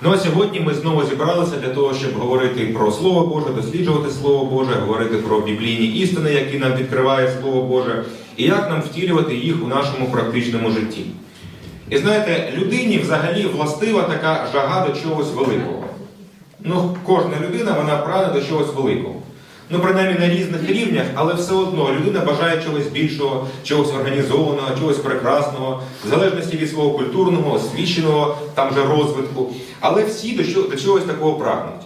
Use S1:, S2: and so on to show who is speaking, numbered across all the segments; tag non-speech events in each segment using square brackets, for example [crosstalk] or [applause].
S1: Ну а сьогодні ми знову зібралися для того, щоб говорити про Слово Боже, досліджувати Слово Боже, говорити про біблійні істини, які нам відкриває Слово Боже, і як нам втілювати їх у нашому практичному житті. І знаєте, людині взагалі властива така жага до чогось великого. Ну, кожна людина вона прагне до чогось великого. Ну, принаймні на різних рівнях, але все одно людина бажає чогось більшого, чогось організованого, чогось прекрасного, в залежності від свого культурного, освіченого там же розвитку. Але всі до, чого- до чогось такого прагнуть.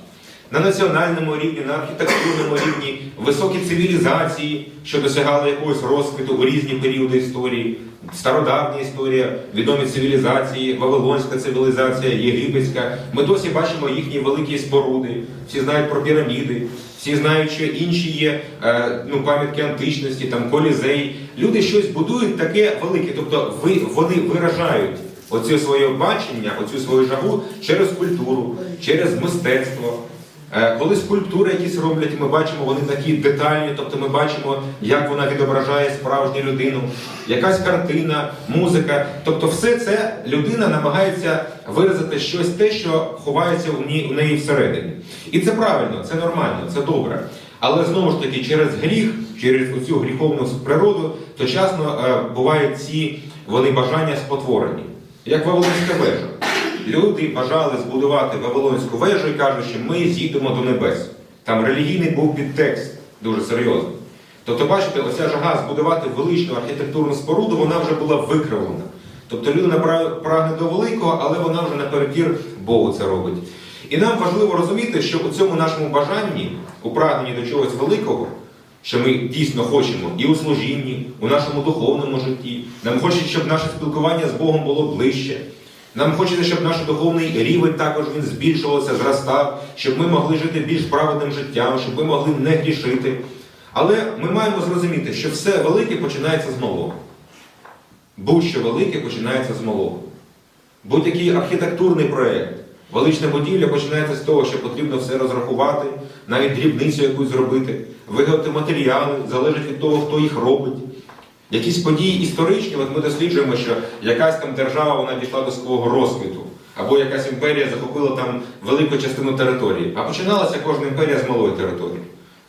S1: На національному рівні, на архітектурному рівні, високі цивілізації, що досягали якогось розквіту у різні періоди історії, стародавня історія, відомі цивілізації, Вавилонська цивілізація, єгипетська. Ми досі бачимо їхні великі споруди, всі знають про піраміди, всі знають, що інші є е, ну, пам'ятки античності, там колізей. Люди щось будують таке велике, тобто вони виражають оце своє бачення, оцю свою жагу через культуру, через мистецтво. Е, Коли скульптури якісь роблять, ми бачимо, вони такі детальні, тобто ми бачимо, як вона відображає справжню людину, якась картина, музика. Тобто, все це людина намагається виразити щось те, що ховається у неї всередині. І це правильно, це нормально, це добре. Але знову ж таки, через гріх, через оцю гріховну природу, то часто е, бувають ці вони бажання спотворені, як Вавилонська вежа. Люди бажали збудувати Вавилонську вежу і кажуть, що ми зійдемо до небес. Там релігійний був підтекст дуже серйозний. Тобто, бачите, оця жага збудувати величну архітектурну споруду, вона вже була викривлена. Тобто людина прагне до великого, але вона вже наперекір Богу це робить. І нам важливо розуміти, що у цьому нашому бажанні, у прагненні до чогось великого, що ми дійсно хочемо і у служінні, у нашому духовному житті. Нам хочеться, щоб наше спілкування з Богом було ближче. Нам хочеться, щоб наш духовний рівень також він збільшувався, зростав, щоб ми могли жити більш праведним життям, щоб ми могли не грішити. Але ми маємо зрозуміти, що все велике починається з малого. Будь-що велике починається з малого. Будь-який архітектурний проєкт, велична будівля починається з того, що потрібно все розрахувати, навіть дрібницю якусь зробити, виготовити матеріали, залежить від того, хто їх робить. Якісь події історичні, от ми досліджуємо, що якась там держава вона дійшла до свого розквіту, або якась імперія захопила там велику частину території. А починалася кожна імперія з малої території.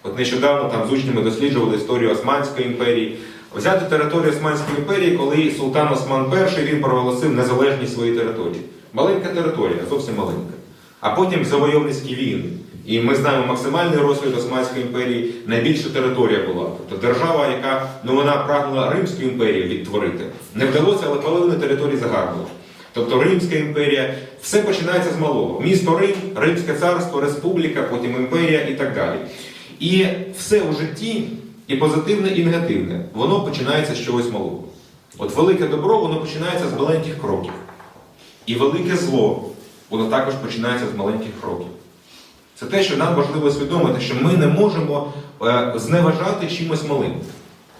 S1: От нещодавно там з учнями досліджували історію Османської імперії. Взяти територію Османської імперії, коли султан Осман І він проголосив незалежність своєї території. Маленька територія, зовсім маленька. А потім завойовницькі війни. І ми знаємо максимальний розквіт Османської імперії, найбільша територія була. Тобто держава, яка ну вона прагнула Римську імперію відтворити. Не вдалося, але половина території загарбала. Тобто Римська імперія, все починається з малого. Місто Рим, Римське царство, республіка, потім імперія і так далі. І все у житті, і позитивне, і негативне, воно починається з чогось малого. От велике добро, воно починається з маленьких кроків. І велике зло, воно також починається з маленьких кроків. Це те, що нам важливо усвідомити, що ми не можемо е, зневажати чимось малим.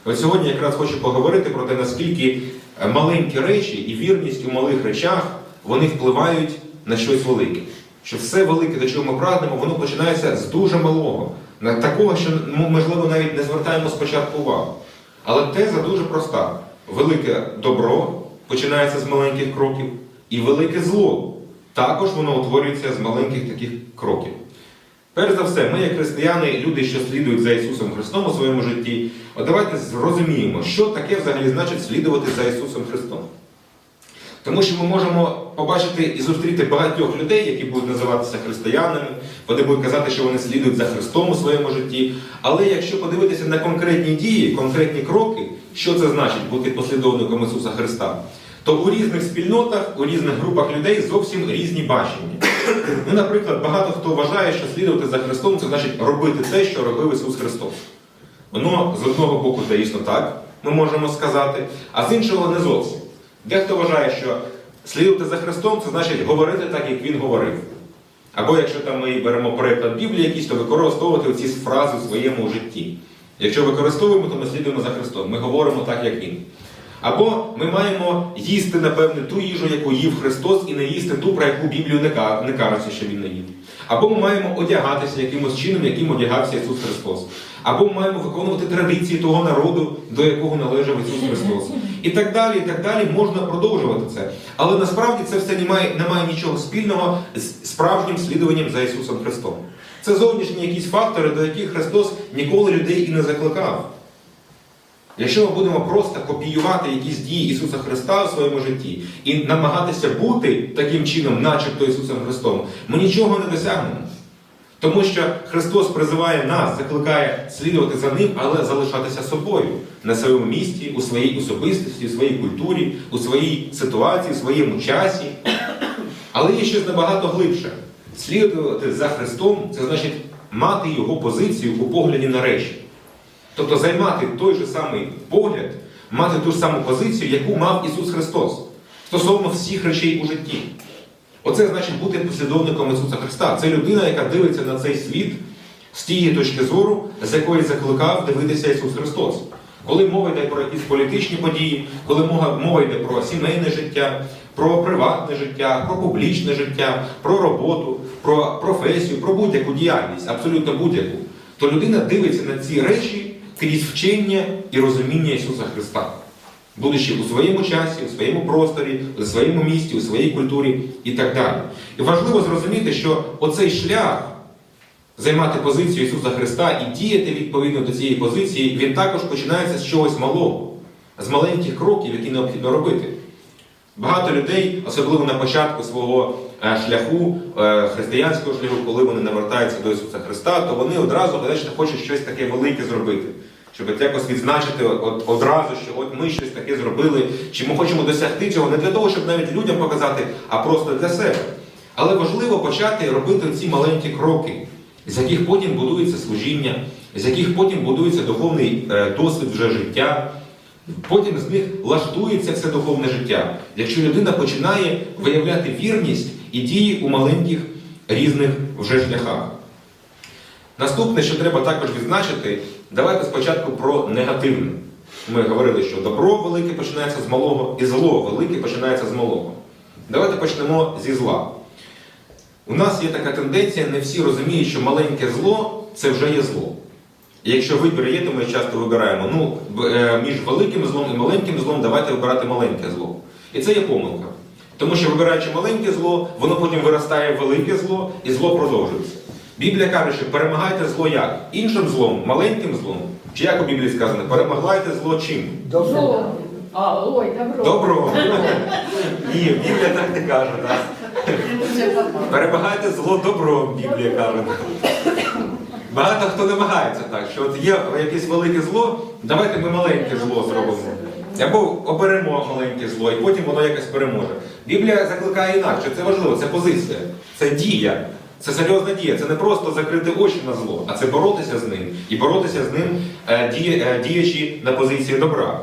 S1: От сьогодні якраз хочу поговорити про те, наскільки е, маленькі речі і вірність у малих речах вони впливають на щось велике. Що все велике, до чого ми прагнемо, воно починається з дуже малого, такого, що ми, можливо, навіть не звертаємо спочатку увагу. Але теза дуже проста: велике добро починається з маленьких кроків, і велике зло також воно утворюється з маленьких таких кроків. Перш за все, ми, як християни, люди, що слідують за Ісусом Христом у своєму житті, от давайте зрозуміємо, що таке взагалі значить слідувати за Ісусом Христом. Тому що ми можемо побачити і зустріти багатьох людей, які будуть називатися християнами, вони будуть казати, що вони слідують за Христом у своєму житті. Але якщо подивитися на конкретні дії, конкретні кроки, що це значить бути послідовником Ісуса Христа, то у різних спільнотах, у різних групах людей зовсім різні бачення. Ну, наприклад, багато хто вважає, що слідувати за Христом це значить робити те, що робив Ісус Христос. Воно з одного боку, дійсно так, ми можемо сказати, а з іншого не зовсім. Дехто вважає, що слідувати за Христом це значить говорити так, як Він говорив. Або якщо там ми беремо переклад Біблії якийсь, то використовувати ці фрази в своєму житті. Якщо використовуємо, то ми слідуємо за Христом. Ми говоримо так, як Він. Або ми маємо їсти, напевне, ту їжу, яку їв Христос, і не їсти ту, про яку Біблію не ка- не кажеться, що він не їв. Або ми маємо одягатися якимось чином, яким одягався Ісус Христос. Або ми маємо виконувати традиції того народу, до якого належав Ісус Христос. І так далі, і так далі можна продовжувати це. Але насправді це все не має, не має нічого спільного з справжнім слідуванням за Ісусом Христом. Це зовнішні якісь фактори, до яких Христос ніколи людей і не закликав. Якщо ми будемо просто копіювати якісь дії Ісуса Христа у своєму житті і намагатися бути таким чином, начебто Ісусом Христом, ми нічого не досягнемо. Тому що Христос призиває нас, закликає слідувати за Ним, але залишатися собою на своєму місці, у своїй особистості, у своїй культурі, у своїй ситуації, у своєму часі. Але є щось набагато глибше. Слідувати за Христом це значить мати Його позицію у погляді на речі. Тобто займати той же самий погляд, мати ту ж саму позицію, яку мав Ісус Христос стосовно всіх речей у житті. Оце значить бути послідовником Ісуса Христа. Це людина, яка дивиться на цей світ з тієї точки зору, з якої закликав дивитися Ісус Христос. Коли мова йде про якісь політичні події, коли мова, йде про сімейне життя, про приватне життя, про публічне життя, про роботу, про професію, про будь-яку діяльність, абсолютно будь-яку, то людина дивиться на ці речі крізь вчення і розуміння Ісуса Христа будучи у своєму часі, у своєму просторі, у своєму місті, у своїй культурі і так далі. І важливо зрозуміти, що оцей шлях займати позицію Ісуса Христа і діяти відповідно до цієї позиції, він також починається з чогось малого, з маленьких кроків, які необхідно робити. Багато людей, особливо на початку свого е, шляху, е, християнського шляху, коли вони навертаються до Ісуса Христа, то вони одразу знаєте, хочуть щось таке велике зробити. Щоб якось відзначити одразу, що от ми щось таке зробили, чи ми хочемо досягти цього не для того, щоб навіть людям показати, а просто для себе. Але важливо почати робити ці маленькі кроки, з яких потім будується служіння, з яких потім будується духовний е, досвід вже життя. Потім з них лаштується все духовне життя, якщо людина починає виявляти вірність і дії у маленьких різних вже шляхах. Наступне, що треба також відзначити, давайте спочатку про негативне. Ми говорили, що добро велике починається з малого, і зло велике починається з малого. Давайте почнемо зі зла. У нас є така тенденція, не всі розуміють, що маленьке зло це вже є зло. І якщо вибір є, то ми часто вибираємо ну, е, між великим злом і маленьким злом, давайте вибирати маленьке зло. І це є помилка. Тому що вибираючи маленьке зло, воно потім виростає в велике зло і зло продовжується. Біблія каже, що перемагайте зло як? Іншим злом, маленьким злом. Чи як у Біблії сказано, перемагайте зло чим?
S2: Добро. А, ой, добро.
S1: Добро. [laughs] Ні, Біблія так не каже. Так? Перемагайте зло добром, Біблія каже. Багато хто намагається так, що от є якесь велике зло, давайте ми маленьке зло зробимо. Або оберемо маленьке зло, і потім воно якось переможе. Біблія закликає інакше, це важливо, це позиція, це дія, це серйозна дія. Це не просто закрити очі на зло, а це боротися з ним. І боротися з ним е, е, діячи на позиції добра.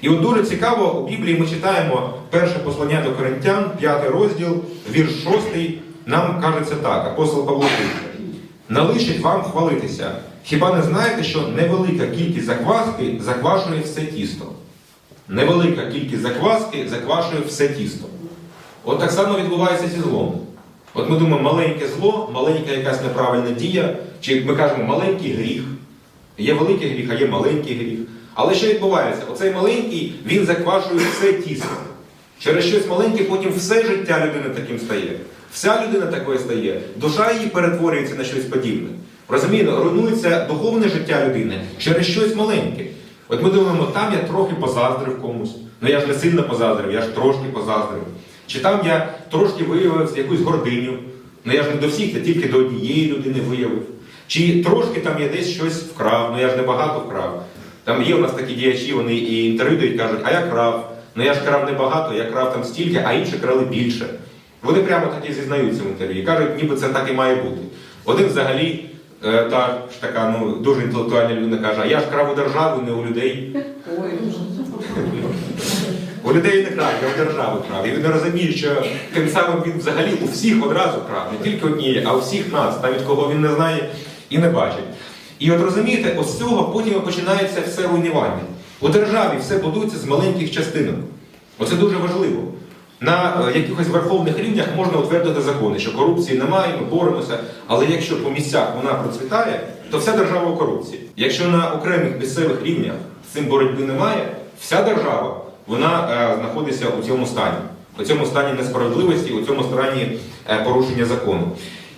S1: І от дуже цікаво, у Біблії ми читаємо перше послання до Коринтян, п'ятий розділ, вірш шостий, нам кажеться так, апостол Павло пише. Налишить вам хвалитися. Хіба не знаєте, що невелика кількість закваски заквашує все тісто? Невелика кількість закваски заквашує все тісто. От так само відбувається зі злом. От ми думаємо, маленьке зло, маленька якась неправильна дія, чи ми кажемо маленький гріх. Є великий гріх, а є маленький гріх. Але що відбувається? Оцей маленький, він заквашує все тісто. Через щось маленьке потім все життя людини таким стає. Вся людина такою стає. Душа її перетворюється на щось подібне. Розумієте, руйнується духовне життя людини через щось маленьке. От ми думаємо, там я трохи позаздрив комусь. Ну я ж не сильно позаздрив, я ж трошки позаздрив. Чи там я трошки виявив якусь гординю. Ну я ж не до всіх, я тільки до однієї людини виявив. Чи трошки там я десь щось вкрав, ну я ж не багато вкрав. Там є у нас такі діячі, вони і інтерв'ю дають, кажуть, а я крав. Ну я ж крав небагато, я крав там стільки, а інші крали більше. Вони прямо так і зізнаються в інтерв'ю. І кажуть, ніби це так і має бути. Один взагалі, е, та ж така ну, дуже інтелектуальна людина каже, а я ж крав у держави, не у людей.
S2: Ой,
S1: У людей не крав, я у держави крав. І він не розуміє, що тим самим він взагалі у всіх одразу крав, не тільки однієї, а у всіх нас, навіть кого він не знає і не бачить. І от розумієте, ось з цього потім починається все руйнування. У державі все будується з маленьких частинок. Оце дуже важливо. На е, якихось верховних рівнях можна утвердити закони, що корупції немає, ми боремося. Але якщо по місцях вона процвітає, то вся держава у корупції. Якщо на окремих місцевих рівнях з цим боротьби немає, вся держава вона е, знаходиться у цьому стані, у цьому стані несправедливості, у цьому стані е, порушення закону.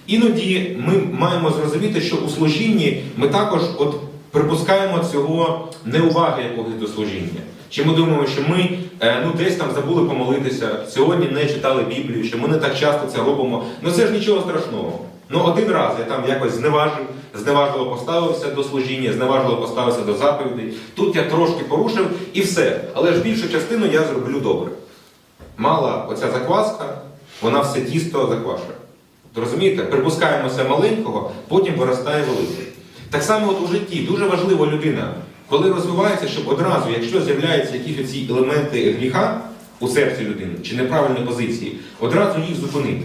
S1: Іноді ми маємо зрозуміти, що у служінні ми також от припускаємо цього неуваги якогось до служіння. Чи ми думаємо, що ми е, ну десь там забули помолитися, сьогодні не читали Біблію, що ми не так часто це робимо. Ну це ж нічого страшного. Ну один раз я там якось зневажив, зневажливо поставився до служіння, зневажливо поставився до заповідей. Тут я трошки порушив і все. Але ж більшу частину я зроблю добре. Мала оця закваска, вона все тісто заквашує. Розумієте? Припускаємося маленького, потім виростає велике. Так само от у житті дуже важлива людина, коли розвивається, щоб одразу, якщо з'являються якісь оці елементи гріха у серці людини чи неправильної позиції, одразу їх зупинити.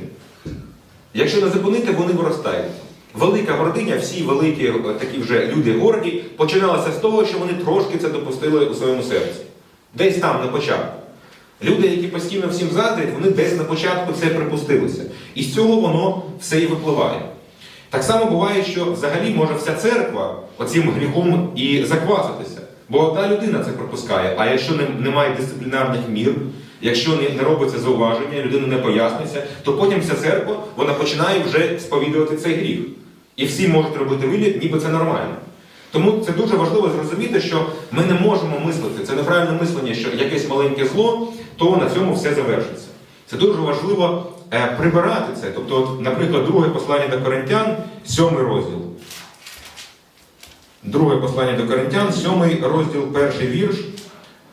S1: Якщо не зупинити, вони виростають. Велика гординя, всі великі е, такі вже люди горді, починалася з того, що вони трошки це допустили у своєму серці. Десь там на початку. Люди, які постійно всім заздрять, вони десь на початку це припустилися. І з цього воно все і випливає. Так само буває, що взагалі може вся церква оцим гріхом і закваситися. Бо одна людина це пропускає. А якщо немає дисциплінарних мір, якщо не, не робиться зауваження, людина не поясниться, то потім вся церква вона починає вже сповідувати цей гріх. І всі можуть робити вигляд, ніби це нормально. Тому це дуже важливо зрозуміти, що ми не можемо мислити. Це неправильне мислення, що якесь маленьке зло, то на цьому все завершиться. Це дуже важливо е, прибирати це. Тобто, от, наприклад, друге послання до Коринтян, сьомий розділ. Друге послання до Коринтян, сьомий розділ, перший вірш.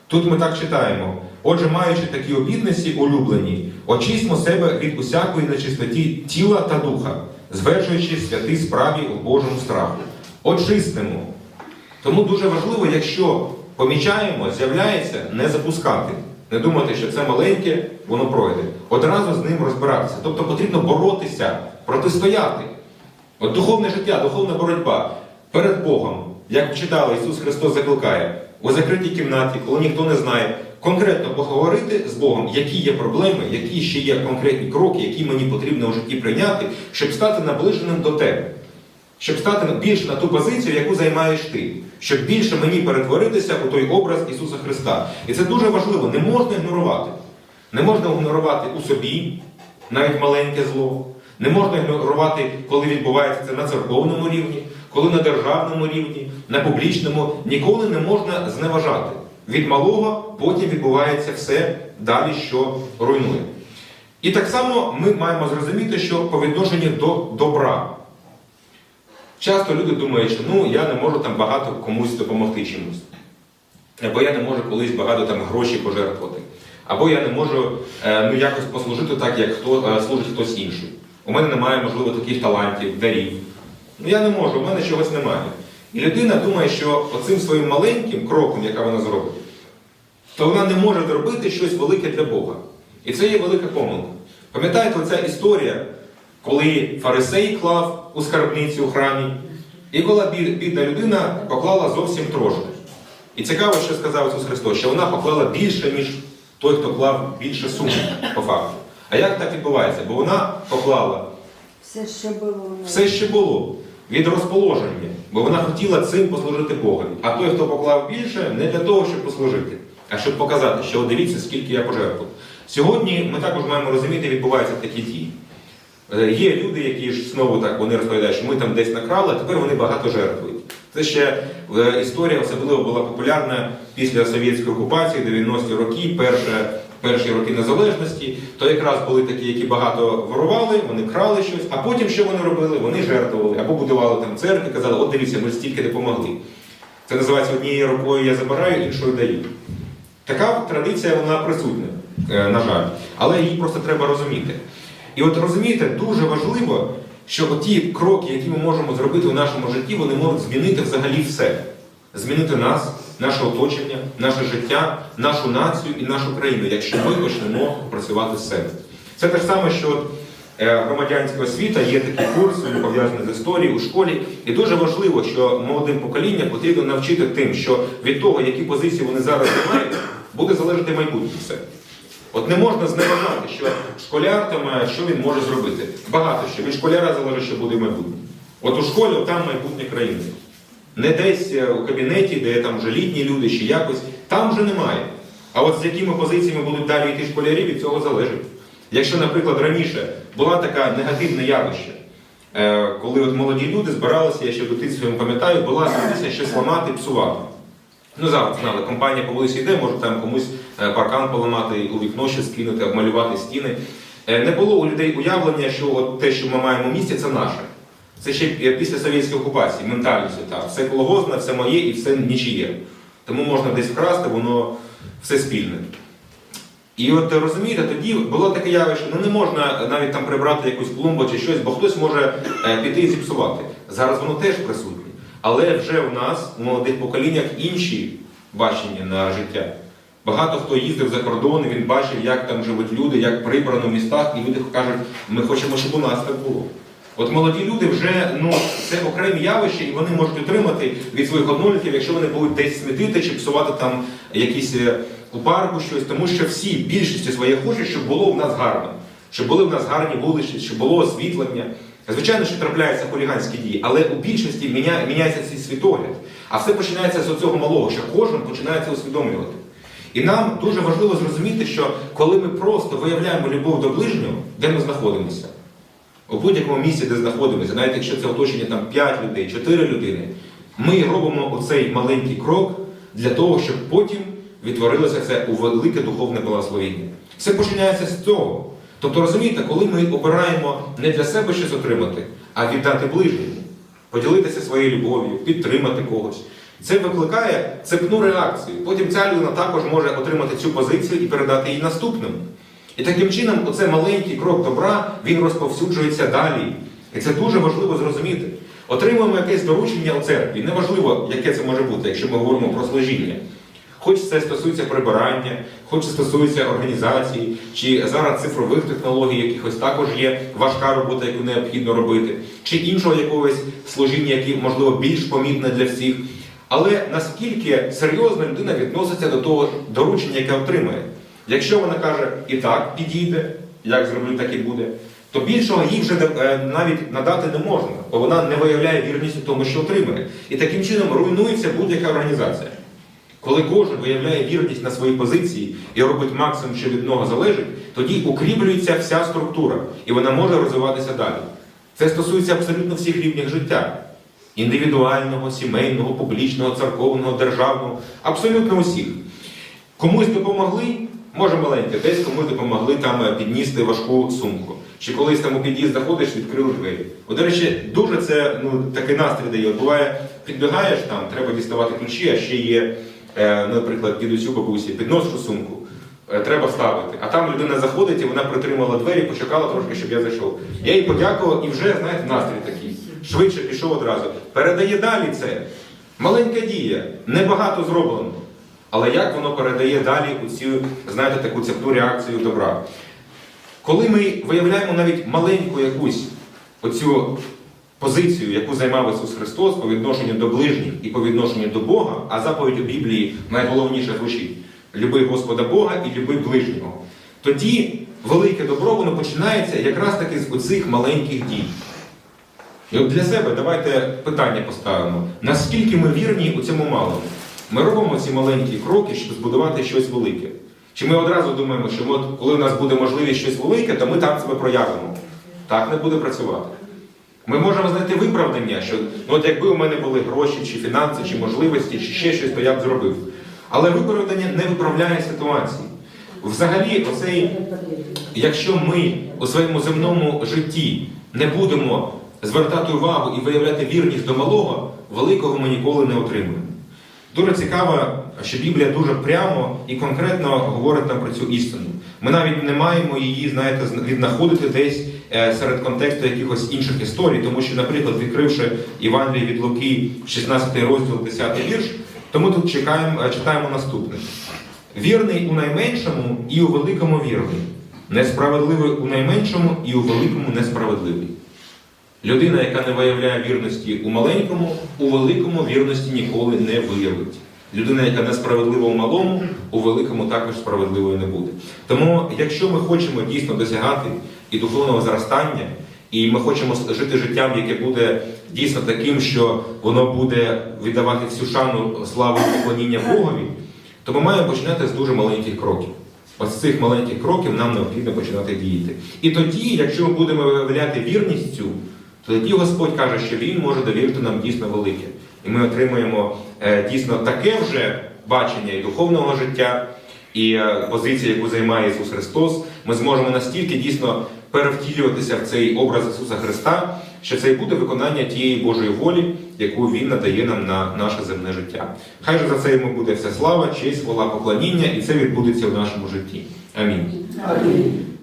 S1: Тут ми так читаємо. Отже, маючи такі обітниці улюблені, очистимо себе від усякої нечистоті тіла та духа, звершуючи святий справі у Божому страху. Очистимо. Тому дуже важливо, якщо помічаємо, з'являється, не запускати. Не думати, що це маленьке, воно пройде. Одразу з ним розбиратися. Тобто потрібно боротися, протистояти. От духовне життя, духовна боротьба перед Богом, як читали, Ісус Христос закликає, у закритій кімнаті, коли ніхто не знає, конкретно поговорити з Богом, які є проблеми, які ще є конкретні кроки, які мені потрібно у житті прийняти, щоб стати наближеним до тебе. Щоб стати більш на ту позицію, яку займаєш ти, щоб більше мені перетворитися у той образ Ісуса Христа. І це дуже важливо, не можна ігнорувати. Не можна ігнорувати у собі, навіть маленьке зло. Не можна ігнорувати, коли відбувається це на церковному рівні, коли на державному рівні, на публічному. Ніколи не можна зневажати. Від малого потім відбувається все далі, що руйнує. І так само ми маємо зрозуміти, що по відношенню до добра. Часто люди думають, що ну я не можу там багато комусь допомогти чимось. Або я не можу колись багато там грошей пожертвувати. Або я не можу е, ну, якось послужити так, як хто, е, служить хтось інший. У мене немає, можливо, таких талантів, дарів. Ну я не можу, у мене чогось немає. І людина думає, що оцим своїм маленьким кроком, яка вона зробить, то вона не може зробити щось велике для Бога. І це є велика помилка. Пам'ятаєте оця історія, коли фарисей клав у скарбниці у храмі, і коли бідна людина поклала зовсім трошки. І цікаво, що сказав Ісус Христос, що вона поклала більше, ніж той, хто клав більше суми, по факту. А як так відбувається? Бо вона поклала
S3: Все, що було
S1: все ще було від розположення, бо вона хотіла цим послужити Богові. А той, хто поклав більше, не для того, щоб послужити, а щоб показати, що дивіться, скільки я пожертвував. Сьогодні ми також маємо розуміти, відбуваються такі дії. Е, Є люди, які ж знову так вони розповідають, що ми там десь накрали, а тепер вони багато жертвують. Це ще е, історія особливо була популярна після совєтської окупації, 90-ті роки, перше, перші роки незалежності. То якраз були такі, які багато ворували, вони крали щось, а потім що вони робили? Вони жертвували або будували там церкви, казали, от дивіться, ми стільки допомогли. Це називається однією рукою я забираю, іншою даю. Така традиція вона присутня, е, на жаль, але її просто треба розуміти. І от розумієте, дуже важливо, що ті кроки, які ми можемо зробити у нашому житті, вони можуть змінити взагалі все. Змінити нас, наше оточення, наше життя, нашу націю і нашу країну, якщо ми почнемо працювати з себе. Це те ж саме, що е, громадянська освіта, є такий курс, він пов'язаний з історією у школі. І дуже важливо, що молодим поколінням потрібно навчити тим, що від того, які позиції вони зараз займають, буде залежати майбутнє все. От не можна зневажати, що школяр там, е, що він може зробити. Багато що. Від школяра залежить, що буде майбутнє. От у школі там майбутнє країни. Не десь е, у кабінеті, де там вже літні люди чи якось, там вже немає. А от з якими позиціями будуть далі йти школярі, від цього залежить. Якщо, наприклад, раніше була така негативне явище, е, коли от молоді люди збиралися, я ще в дитинстві пам'ятаю, була традиція щось ламати, псувати. Ну, зараз знали, компанія по вулиці йде, може там комусь е, паркан поламати, у вікно щось кинути, обмалювати стіни. Не було у людей уявлення, що от те, що ми маємо в місті, це наше. Це ще е, після совєтської окупації, ментальність так. Все колгозне, все моє і все нічиє. Тому можна десь вкрасти, воно все спільне. І от е, розумієте, тоді було таке явище, ну не можна навіть там прибрати якусь клумбу чи щось, бо хтось може е, піти і зіпсувати. Зараз воно теж присутнє. Але вже в нас, у молодих поколіннях, інші бачення на життя. Багато хто їздив за кордон, він бачив, як там живуть люди, як прибрано в містах, і люди кажуть, ми хочемо, щоб у нас так було. От молоді люди вже ну це окремі явища, і вони можуть отримати від своїх однолітків, якщо вони будуть десь смітити чи псувати там якісь е, у парку щось, тому що всі більшості своє хочуть, щоб було в нас гарно, щоб були в нас гарні вулиці, щоб було освітлення. Звичайно, що трапляються хуліганські дії, але у більшості міня- міняється цей світогляд. А все починається з цього малого, що кожен починає це усвідомлювати. І нам дуже важливо зрозуміти, що коли ми просто виявляємо любов до ближнього, де ми знаходимося, у будь-якому місці, де знаходимося, навіть якщо це оточення там 5 людей, 4 людини, ми робимо оцей маленький крок для того, щоб потім відтворилося це у велике духовне благословіння. Все починається з цього. Тобто, розумієте, коли ми обираємо не для себе щось отримати, а віддати ближньому, поділитися своєю любов'ю, підтримати когось. Це викликає цепну реакцію. Потім ця людина також може отримати цю позицію і передати її наступним. І таким чином, оце маленький крок добра, він розповсюджується далі. І це дуже важливо зрозуміти. Отримуємо якесь доручення у церкві. Неважливо, яке це може бути, якщо ми говоримо про служіння. Хоч це стосується прибирання, хоч це стосується організації, чи зараз цифрових технологій, якихось також є важка робота, яку необхідно робити, чи іншого якогось служіння, яке можливо більш помітне для всіх. Але наскільки серйозно людина відноситься до того доручення, яке отримує. Якщо вона каже, і так підійде, як зроблю, так і буде, то більшого їй вже е, навіть надати не можна, бо вона не виявляє вірність у тому, що отримує. І таким чином руйнується будь-яка організація. Коли кожен виявляє вірність на своїй позиції і робить максимум, що від нього залежить, тоді укріплюється вся структура, і вона може розвиватися далі. Це стосується абсолютно всіх рівнів життя: індивідуального, сімейного, публічного, церковного, державного, абсолютно усіх. Комусь допомогли, може маленьке, десь комусь допомогли там е, підністи важку сумку. Чи колись там у під'їзд заходиш, відкрили двері. От, до речі, дуже це ну, такий настрій дає. Буває, підбігаєш, там треба діставати ключі, а ще є, е, наприклад, дідусю бабусі, підношу сумку. е, Треба ставити. А там людина заходить і вона притримала двері, почекала трошки, щоб я зайшов. Я їй подякував і вже, знаєте, настрій такий. Швидше пішов одразу. Передає далі це. Маленька дія, небагато зроблено. Але як воно передає далі у знаєте, таку цепну реакцію добра? Коли ми виявляємо навіть маленьку якусь оцю позицію, яку займав Ісус Христос по відношенню до ближніх і по відношенню до Бога, а заповідь у Біблії найголовніше звучить люби Господа Бога і люби ближнього, тоді велике добро воно починається якраз таки з оцих маленьких дій. І от для себе давайте питання поставимо: наскільки ми вірні у цьому малому? Ми робимо ці маленькі кроки, щоб збудувати щось велике. Чи ми одразу думаємо, що от, коли у нас буде можливість щось велике, то ми там себе проявимо? Так не буде працювати. Ми можемо знайти виправдання, що ну, от якби у мене були гроші, чи фінанси, чи можливості, чи ще щось, то я б зробив. Але виправдання не виправляє ситуації. Взагалі, оцей, якщо ми у своєму земному житті не будемо звертати увагу і виявляти вірність до малого, великого ми ніколи не отримаємо. Дуже цікаво, що Біблія дуже прямо і конкретно говорить нам про цю істину. Ми навіть не маємо її, знаєте, зна- віднаходити десь е, серед контексту якихось інших історій, тому що, наприклад, відкривши Євангеліє від Луки, 16 розділ, 10 вірш, то ми тут чекаємо, е, читаємо наступне: вірний у найменшому і у великому вірний. Несправедливий у найменшому і у великому несправедливий. Людина, яка не виявляє вірності у маленькому, у великому вірності ніколи не виявить. Людина, яка несправедлива у малому, у великому також справедливою не буде. Тому, якщо ми хочемо дійсно досягати і духовного зростання, і ми хочемо жити життям, яке буде дійсно таким, що воно буде віддавати всю шану, славу і поклоніння Богові, то ми маємо починати з дуже маленьких кроків. Ось з цих маленьких кроків нам необхідно починати діяти. І тоді, якщо ми будемо виявляти вірність цю, тоді Господь каже, що Він може довірити нам дійсно велике. І ми отримаємо е, дійсно таке вже бачення і духовного життя, і е, позиція, яку займає Ісус Христос. Ми зможемо настільки дійсно перевтілюватися в цей образ Ісуса Христа, що це і буде виконання тієї Божої волі, яку Він надає нам на наше земне життя. Хай же за це йому буде вся слава, честь, хвала, поклоніння, і це відбудеться в нашому житті. Амінь.
S2: Амінь.